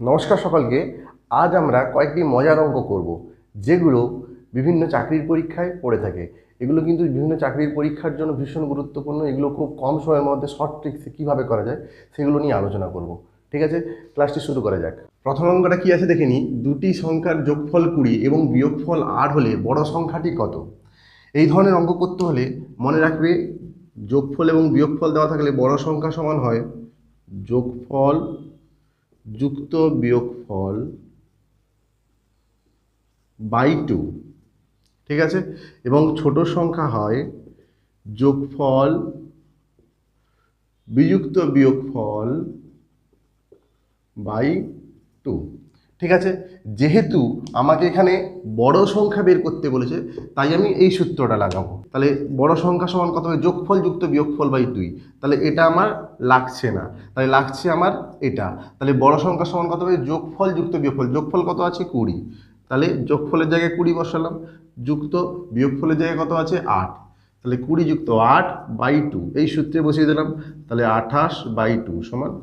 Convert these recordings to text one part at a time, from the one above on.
নমস্কার সকলকে। আজ আমরা কয়েকটি মজার অঙ্ক করব, যেগুলো বিভিন্ন চাকরির পরীক্ষায় পড়ে থাকে। এগুলো কিন্তু বিভিন্ন চাকরির পরীক্ষার জন্য ভীষণ গুরুত্বপূর্ণ। এগুলো খুব কম সময়ের মধ্যে শর্ট ট্রিক্সে কীভাবে করা যায়, সেগুলো নিয়ে আলোচনা করব। ঠিক আছে? ক্লাসটি শুরু করা যাক। প্রথম অঙ্কটা কী আছে দেখে দুটি সংখ্যার যোগফল কুড়ি এবং বিয়োগফল আট হলে বড় সংখ্যাটি কত? এই ধরনের অঙ্ক করতে হলে মনে রাখবে, যোগফল এবং বিয়োগফল দেওয়া থাকলে বড় সংখ্যা সমান হয়, যোগফল যুক্ত বিয়োগ ফল বাই টু, ঠিক আছে? এবং ছোট সংখ্যা হয় যোগফল, বিযুক্ত বিয়োগ ফল বাই টু। ঠিক আছে? যেহেতু আমাকে এখানে বড় সংখ্যা বের করতে বলেছে, তাই আমি এই সূত্রটা লাগাবো। তাহলে বড় সংখ্যা সমান কত হবে? যোগফল যুক্ত বিয়োগফল বাই দুই। তাহলে এটা আমার লাগছে না। তাহলে লাগছে আমার এটা। তাহলে বড় সংখ্যা সমান কত হবে? যোগফল যুক্ত বিয়োগফল। যোগফল কত আছে? কুড়ি। তাহলে যোগফলের জায়গায় কুড়ি বসালাম। যুক্ত বিয়োগফলের জায়গায় কত আছে? আট। তাহলে কুড়ি যুক্ত আট বাই টু। এই সূত্রে বসিয়ে দিলাম। তাহলে আঠাশ বাই টু সমান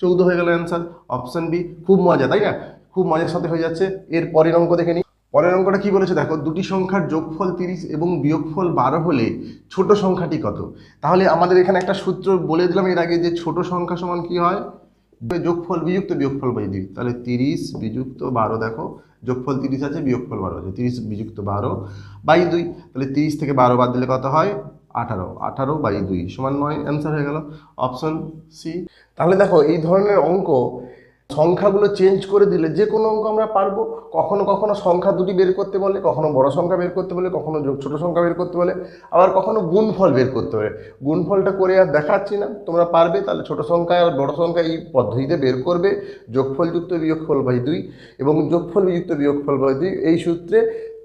চৌদ্দ হয়ে গেল অ্যান্সার। অপশান বি খুব মজা, তাই না? খুব মজার সাথে হয়ে যাচ্ছে। এর পরের অঙ্ক দেখে নিই পরের অঙ্কটা কি বলেছে? দেখো, দুটি সংখ্যার যোগফল তিরিশ এবং বিয়োগফল বারো হলে ছোট সংখ্যাটি কত? তাহলে আমাদের এখানে একটা সূত্র বলে দিলাম এর আগে যে ছোট সংখ্যা সমান কি হয়? যোগফল বিযুক্ত, বিয়োগফল বাই দুই। তাহলে তিরিশ বিযুক্ত বারো দেখো, যোগফল তিরিশ আছে, বিয়োগফল বারো আছে। তিরিশ বিযুক্ত বারো বাই দুই। তাহলে তিরিশ থেকে বারো বাদ দিলে কত হয়? আঠারো। আঠারো বাই দুই সমান নয়। অ্যান্সার হয়ে গেল অপশন সি। তাহলে দেখো, এই ধরনের অঙ্ক সংখ্যাগুলো চেঞ্জ করে দিলে যে কোনো অঙ্ক আমরা পারব। কখনো কখনো সংখ্যা দুটি বের করতে বলে, কখনো বড় সংখ্যা বের করতে বলে, কখনো ছোট সংখ্যা বের করতে বলে, আবার কখনো গুণফল বের করতে বলে। গুণফলটা করে আর দেখাচ্ছি না, তোমরা পারবে, তাহলে ছোট সংখ্যা আর বড় সংখ্যা এই পদ্ধতিতে বের করবে। যোগফল যুক্ত বিয়োগফল বাই দুই এবং যোগফল বিযুক্ত বিয়োগফল বাই দুই, এই সূত্রে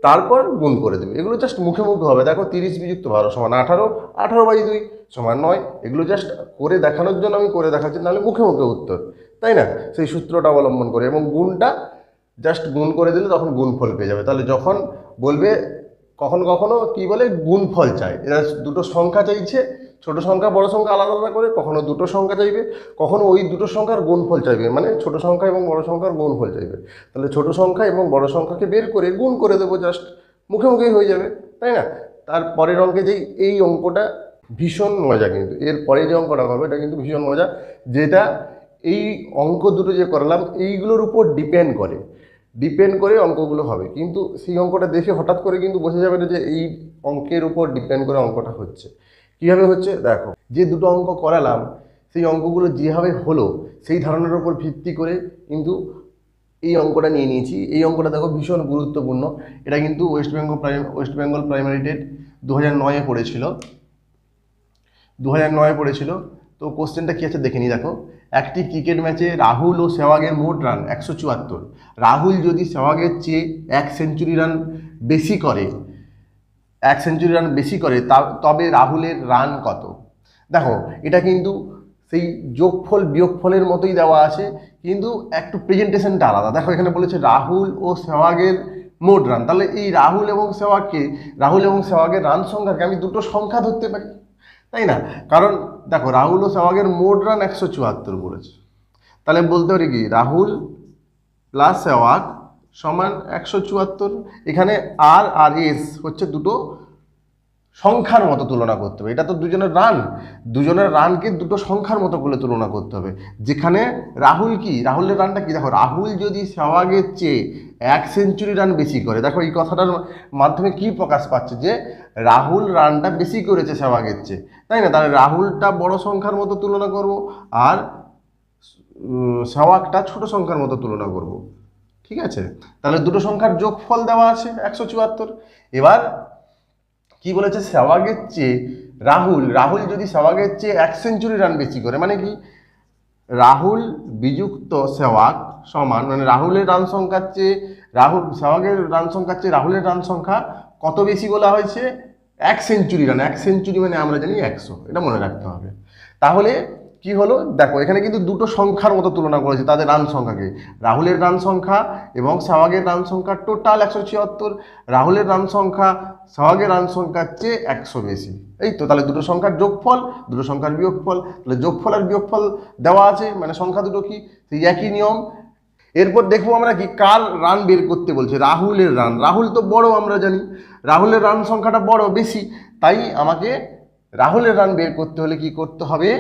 তারপর গুণ করে দেবে। এগুলো জাস্ট মুখে মুখে হবে। দেখো তিরিশ বিযুক্ত বারো সমান আঠারো আঠারো বাই দুই সমান নয়। এগুলো জাস্ট করে দেখানোর জন্য আমি করে দেখাচ্ছি, নাহলে মুখে মুখে উত্তর। তাই না? সেই সূত্রটা অবলম্বন করে এবং গুণটা জাস্ট গুণ করে দিলে তখন গুণফল পেয়ে যাবে। তাহলে যখন বলবে কখনো কখনো কি বলে? গুণফল চাই। এরা দুটো সংখ্যা চাইছে, ছোট সংখ্যা, বড় সংখ্যা আলাদা আলাদা করে, কখনো দুটো সংখ্যা চাইবে, কখনো ওই দুটো সংখ্যার গুণফল চাইবে। মানে ছোট সংখ্যা এবং বড় সংখ্যার গুণফল চাইবে। তাহলে ছোট সংখ্যা এবং বড় সংখ্যাকে বের করে গুণ করে দেবো জাস্ট মুখে মুখেই হয়ে যাবে, তাই না? তার পরের অঙ্কে যেই, এই অঙ্কটা ভীষণ মজা কিন্তু, এর পরে যে অঙ্কটা হবে, এটা কিন্তু ভীষণ মজা, যেটা এই অঙ্ক দুটো যে করলাম, এইগুলোর উপর ডিপেন্ড করে। ডিপেন্ড করে অঙ্কগুলো হবে। কিন্তু সেই অঙ্কটা দেখে হঠাৎ করে কিন্তু বোঝা যাবে না যে এই অঙ্কের উপর ডিপেন্ড করে অঙ্কটা হচ্ছে। কীভাবে হচ্ছে? দেখো, যে দুটো অঙ্ক করালাম, সেই অঙ্কগুলো যেভাবে হলো, সেই ধারণার উপর ভিত্তি করে কিন্তু এই অঙ্কটা নিয়ে নিয়েছি। এই অঙ্কটা দেখো ভীষণ গুরুত্বপূর্ণ। এটা কিন্তু West Bengal prime West Bengal primary TET দু হাজার নয়ে পড়েছিল। দু হাজার নয়ে পড়েছিল। তো কোশ্চেনটা কী আছে দেখে নিই, দেখো। একটি ক্রিকেট ম্যাচে রাহুল ও সেওয়াগের মোট রান একশো চুয়াত্তর। রাহুল যদি সেওয়াগের চেয়ে এক সেঞ্চুরি রান বেশি করে, এক সেঞ্চুরি রান বেশি করে তবে রাহুলের রান কত? দেখো, এটা কিন্তু সেই যোগফল, বিয়োগফলের মতোই দেওয়া আছে, কিন্তু একটু প্রেজেন্টেশনটা আলাদা। দেখো, এখানে বলেছে রাহুল ও সেওয়াগের মোট রান তাহলে এই রাহুল এবং সেওয়াগকে রাহুল এবং সেওয়াগের রান সংখ্যাকে আমি দুটো সংখ্যা ধরতে পারি। তাই না? কারণ দেখো, রাহুল ও সেওয়াগের মোট রান একশো চুয়াত্তর করেছে। তাহলে বলতে পারি কি? রাহুল প্লাস সেওয়াগ সমান একশো চুয়াত্তর। এখানে আর আর এস হচ্ছে দুটো সংখ্যার মতো তুলনা করতে হবে। এটা তো দুজনের রান। দুজনের রানকে দুটো সংখ্যার মতো করে তুলনা করতে হবে। যেখানে রাহুল কি? রাহুলের রানটা কি? দেখো, রাহুল যদি সেওয়াগের চেয়ে এক সেঞ্চুরি রান বেশি করে, দেখো এই কথাটার মাধ্যমে কি প্রকাশ পাচ্ছে যে, রাহুল রানটা বেশি করেছে সেওয়াগের চেয়ে। তাই না? তাহলে রাহুলটা বড় সংখ্যার মতো তুলনা করব আর সেওয়াগটা ছোট সংখ্যার মতো তুলনা করব। ঠিক আছে? তাহলে দুটো সংখ্যার যোগফল দেওয়া আছে একশো চুয়াত্তর। এবার কি বলেছে? সেওয়াগের চেয়ে রাহুল রাহুল যদি সেওয়াগের চেয়ে এক সেঞ্চুরি রান বেশি করে মানে কি? রাহুল বিযুক্ত সেওয়াগ সমান মানে রাহুলের রান সংখ্যার চেয়ে রাহুল, সেওয়াগের রান সংখ্যার চেয়ে রাহুলের রান সংখ্যা কত বেশি বলা হয়েছে? এক সেঞ্চুরি রান এক সেঞ্চুরি মানে আমরা জানি একশো, এটা মনে রাখতে হবে। তাহলে কি হলো? দেখো, এখানে কিন্তু দুটো সংখ্যার মতো তুলনা করেছে, তাদের রান সংখ্যাকে। রাহুলের রান সংখ্যা এবং সেওয়াগের রান সংখ্যা টোটাল একশো ছিয়াত্তর। রাহুলের রান সংখ্যা, সেওয়াগের রান সংখ্যার চেয়ে একশো বেশি। এই তো, তাহলে দুটো সংখ্যার যোগফল, দুটো সংখ্যার বিয়োগফল, তাহলে যোগফল আর বিয়োগফল দেওয়া আছে মানে সংখ্যা দুটো কি? সেই একই নিয়ম। এরপর দেখব আমরা কি, কার রান বের করতে বলছে? রাহুলের রান। রাহুল তো বড়, আমরা জানি। রাহুলের রান সংখ্যাটা বড়, বেশি। তাই আমাকে রাহুলের রান বের করতে হলে কি করতে হবে?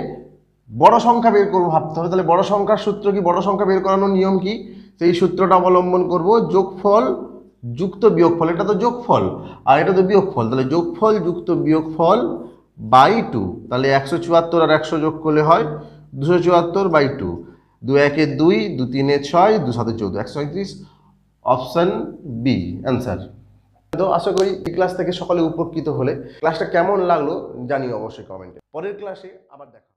বড় সংখ্যা বের করব ভাবতে হবে। তাহলে বড় সংখ্যার সূত্র কি? বড় সংখ্যা বের করানোর নিয়ম কি? সেই সূত্রটা অবলম্বন করব যোগফল যুক্ত বিয়োগফল। এটা তো যোগফল, আর এটা তো বিয়োগফল। তাহলে যোগফল যুক্ত বিয়োগফল বাই টু। তাহলে একশো চুয়াত্তর আর একশো যোগ করলে হয় দুশো চুয়াত্তর বাই টু। দু একে দুই, দু তিনে ছয়, দু সাতে চৌদ্দ। একশো পঁয়ত্রিশ, অপশান বি অ্যান্সার তো আশা করি এই ক্লাস থেকে সকলে উপকৃত হলে। ক্লাসটা কেমন লাগল জানিও অবশ্যই কমেন্টে। পরের ক্লাসে আবার দেখা